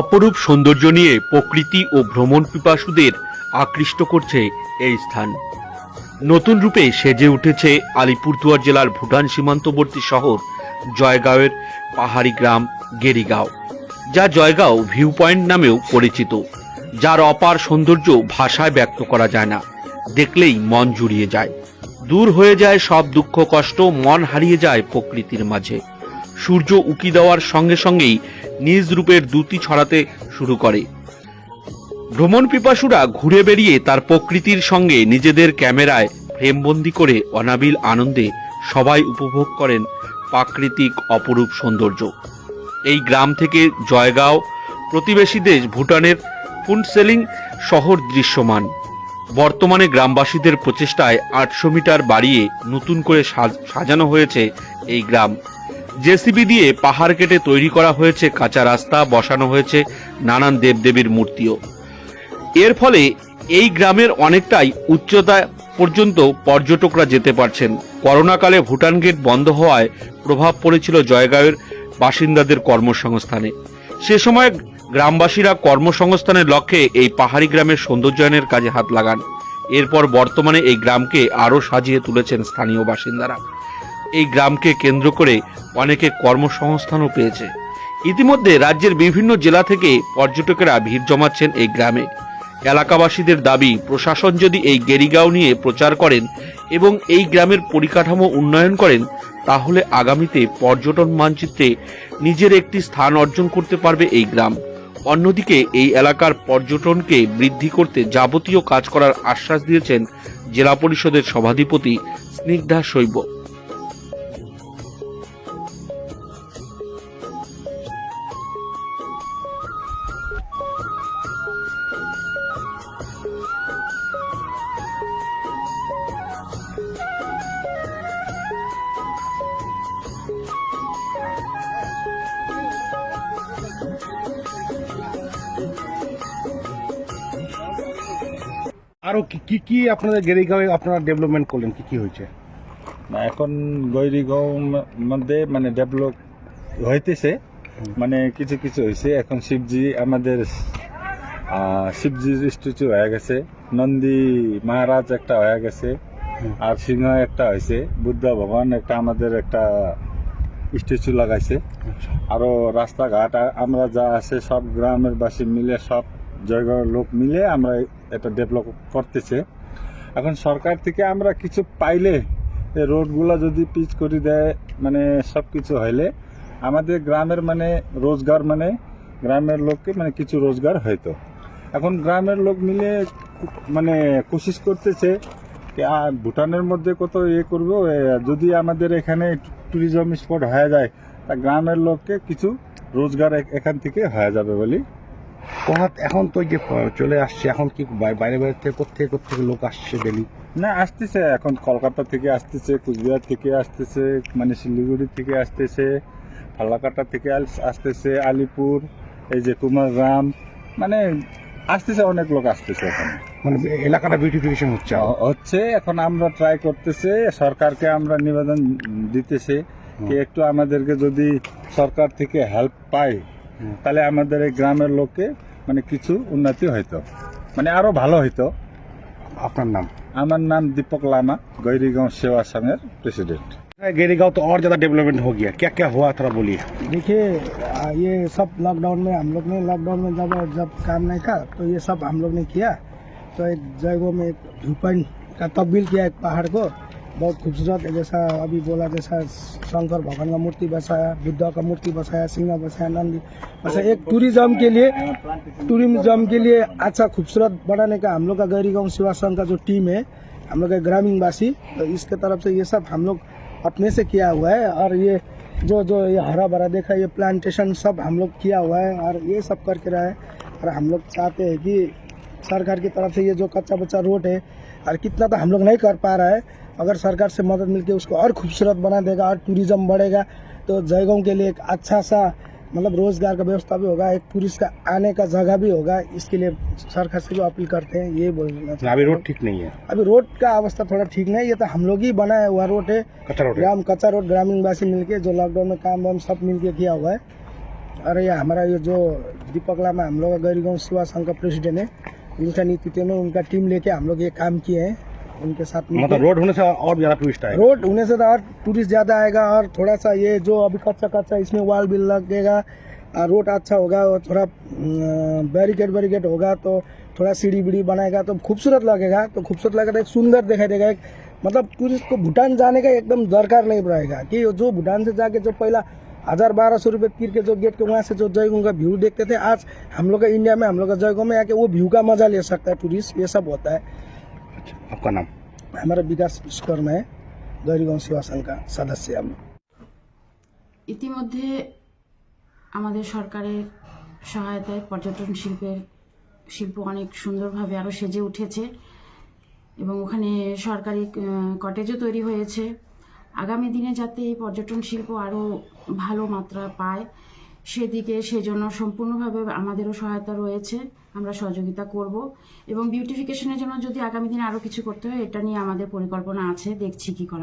অপরূপ সৌন্দর্য নিয়ে প্রকৃতি ও ভ্রমণ পিপাসুদের আকৃষ্ট করছে এই স্থান। নতুন রূপে সেজে উঠেছে আলিপুরদুয়ার জেলার ভুটান সীমান্তবর্তী শহর, জয়গাঁওয়ের পাহাড়ি গ্রাম গেরিগাঁও, যা জয়গাঁও ভিউ পয়েন্ট নামেও পরিচিত, যার অপার সৌন্দর্য ভাষায় ব্যক্ত করা যায় না, দেখলেই মন জুড়িয়ে যায়। দূর হয়ে যায় সব দুঃখ কষ্ট, মন হারিয়ে যায় প্রকৃতির মাঝে। সূর্য উকি দেওয়ার সঙ্গে সঙ্গেই নিজ রূপের দ্যুতি ছড়াতে শুরু করে। ভ্রমণ পিপাসুরা ঘুরে বেরিয়ে তার প্রকৃতির সঙ্গে নিজেদের ক্যামেরায় ফ্রেমবন্দি করে অনাবিল আনন্দে সবাই উপভোগ করেন প্রাকৃতিক অপরূপ সৌন্দর্য। এই গ্রাম থেকে জয়গাঁও প্রতিবেশী দেশ ভুটানের ফুনসেলিং শহর দৃশ্যমান। বর্তমানে গ্রামবাসীদের প্রচেষ্টায় আটশো মিটার বাড়িয়ে নতুন করে সাজ- সাজানো হয়েছে এই গ্রাম। জেসিবি দিয়ে পাহাড় কেটে তৈরি করা হয়েছে কাঁচা রাস্তা, বসানো হয়েছে নানান দেবদেবীর মূর্তিও। এর ফলে এই গ্রামের অনেকটাই উচ্চতা পর্যন্ত পর্যটকরা যেতে পারছেন। করোনাকালে ভুটান গেট বন্ধ হওয়ায় প্রভাব পড়েছিল জয়গাঁওয়ের বাসিন্দাদের কর্মসংস্থানে। সে সময় গ্রামবাসীরা কর্মসংস্থানের লক্ষ্যে এই পাহাড়ি গ্রামের সৌন্দর্যায়নের কাজে হাত লাগান। এরপর বর্তমানে এই গ্রামকে আরও সাজিয়ে তুলেছেন স্থানীয় বাসিন্দারা। এই গ্রামকে কেন্দ্র করে অনেকে কর্মসংস্থানও পেয়েছে। ইতিমধ্যে রাজ্যের বিভিন্ন জেলা থেকে পর্যটকেরা ভিড় জমাচ্ছেন এই গ্রামে। এলাকাবাসীদের দাবি, প্রশাসন যদি এই গেরিগাঁও নিয়ে প্রচার করেন এবং এই গ্রামের পরিকাঠামো উন্নয়ন করেন, তাহলে আগামীতে পর্যটন মানচিত্রে নিজের একটি স্থান অর্জন করতে পারবে এই গ্রাম। অন্যদিকে এই এলাকার পর্যটনকে বৃদ্ধি করতে যাবতীয় কাজ করার আশ্বাস দিয়েছেন জেলা পরিষদের সভাধিপতি স্নিগ্ধা শৈব। আরও কি কি আপনাদের গেরিগাঁওয়ে আপনারা ডেভেলপমেন্ট করলেন? কি কি হয়েছে? না, এখন গৈরিগাঁও মধ্যে মানে ডেভেলপ হইতেছে। মানে কিছু কিছু হয়েছে এখন শিবজি আমাদের শিবজির স্ট্যাচু হয়ে গেছে। নন্দী মহারাজ একটা হয়ে গেছে। আর সিংহ একটা হয়েছে বুদ্ধ ভগবান একটা আমাদের একটা স্ট্যাচু লাগাইছে। আরও রাস্তাঘাট আমরা যা আছে সব গ্রামের বাসী মিলে সব জয়গাঁওয়ের লোক মিলে আমরা এটা ডেভেলপ করতেছে। এখন সরকার থেকে আমরা কিছু পাইলে রোডগুলো যদি পিচ করে দেয় মানে সব কিছু হইলে আমাদের গ্রামের মানে রোজগার মানে গ্রামের লোককে মানে কিছু রোজগার হইতো। এখন গ্রামের লোক মিলে মানে কোশিশ করতেছে আর ভুটানের মধ্যে কত ইয়ে করব যদি আমাদের এখানে ট্যুরিজম স্পট হয়ে যায়, তা গ্রামের লোককে কিছু রোজগার এখান থেকে হয়ে যাবে বলি কোথা এখন তো যে চলে আসছে এখন কি বাইরে বাইরে থেকে কোথেকে কোথেকে লোক আসছে ডেলি? না আসতেছে এখন কলকাতা থেকে আসতেছে কুচবিহার থেকে আসতেছে মানে শিলিগুড়ি থেকে আসতেছে ফালাকাটা থেকে আসতেছে আলিপুর এই যে কুমারগ্রাম মানে আসতেছে অনেক লোক আসতেছে এখন। মানে এলাকাটা বিউটিফিকেশন হচ্ছে হচ্ছে এখন আমরা ট্রাই করতেছে সরকারকে আমরা নিবেদন দিতেছে একটু আমাদেরকে যদি সরকার থেকে হেল্প পাই হুম। তাহলে আমাদের এই গ্রামের লোককে মানে কিছু উন্নতি হইতো মানে আরো ভালো হইতো আপনার নাম আমার নাম दीपक लामा गैरीगांव सेवा संघ प्रेसिडेंट गेरीगांव तो और ज्यादा डेवलपमेंट हो गया क्या क्या हुआ थोड़ा बोलिए देखिए आ, ये सब लॉकडाउन में हम लोग ने लॉकडाउन में जब जब काम नहीं था तो ये सब हम लोग ने किया तो एक जगह में एक व्यू पॉइंट का तब्दील किया एक पहाड़ को बहुत खूबसूरत है, जैसा अभी बोला, जैसा शंकर भगवान का मूर्ति बसाया, बुद्धा का मूर्ति बसाया, सिंह बसाया, नंदी बसाया। एक टूरिज़्म के लिए टूरिज़्म के लिए अच्छा खूबसूरत बनाने का हम लोग का गैरी गाँव सेवा संघ का जो टीम है, हम लोग का ग्रामीण वासी तो इसके तरफ़ से ये सब हम लोग अपने से किया हुआ है, और ये जो जो ये हरा भरा देखा, ये प्लांटेशन सब हम लोग किया हुआ है, और ये सब करके रहा है। और हम लोग चाहते हैं कि सरकार की तरफ़ से ये जो कच्चा बच्चा रोड है और कितना तो हम लोग नहीं कर पा रहा है। अगर सरकार से मदद मिलके उसको और खूबसूरत बना देगा और टूरिज़्म बढ़ेगा तो जयगांव के लिए एक अच्छा सा मतलब रोज़गार का व्यवस्था भी होगा एक टूरिस्ट का आने का जगह भी होगा। इसके लिए सरकार से भी अपील करते हैं ये बोलना हैं। अभी रोड ठीक नहीं है। अभी रोड का अवस्था थोड़ा ठीक नहीं है ये तो हम लोग ही बनाया हुआ रोड है। कच्चा रोड ग्राम कच्चा रोड ग्रामीण वासी मिलके जो लॉकडाउन में काम वाम सब मिलके किया हुआ है। और ये हमारा ये जो दीपक लामा हम लोग गैरीगांव सेवा संघ का प्रेसिडेंट है इनका नीति ने उनका टीम लेके हम लोग ये काम किए हैं उनके साथ मतलब रोड होने से और ज़्यादा टूरिस्ट आएगा। रोड होने से तो और टूरिस्ट ज़्यादा आएगा और थोड़ा सा ये जो अभी कच्चा कच्चा इसमें वाल भी लगेगा और रोड अच्छा होगा और थोड़ा बैरिकेड बैरिकेड होगा तो थोड़ा सीढ़ी बीढ़ी बनाएगा तो खूबसूरत लगेगा तो खूबसूरत लगेगा एक सुंदर दिखाई देगा एक मतलब टूरिस्ट को भूटान जाने का एकदम दरकार नहीं रहेगा कि जो भूटान से जाके जो पहला हजार बारह सौ रुपये तीर के जो गेट के वहाँ से जो जयगों का व्यू देखते थे आज हम लोग का इंडिया में हम लोग का जयगों में आके वो व्यू का मजा ले सकता है टूरिस्ट ये सब होता है अच्छा, आपका नाम हमारा विकास विश्वकर्मा है गौरीगांव सेवा संघ का सदस्य हम ইতিমধ্যে আমাদের সরকারের সহায়তায় পর্যটন শিল্পের শিল্প অনেক সুন্দরভাবে আরও সেজে উঠেছে এবং ওখানে সরকারি কটেজও তৈরি হয়েছে আগামী দিনে যাতে এই পর্যটন শিল্প আরও ভালো মাত্রা পায় সেদিকে সেজন্য সম্পূর্ণভাবে আমাদেরও সহায়তা রয়েছে, আমরা সহযোগিতা করব। এবং বিউটিফিকেশনের জন্য যদি আগামী দিনে আরও কিছু করতে হয়, এটা নিয়ে আমাদের পরিকল্পনা আছে, দেখছি কি করা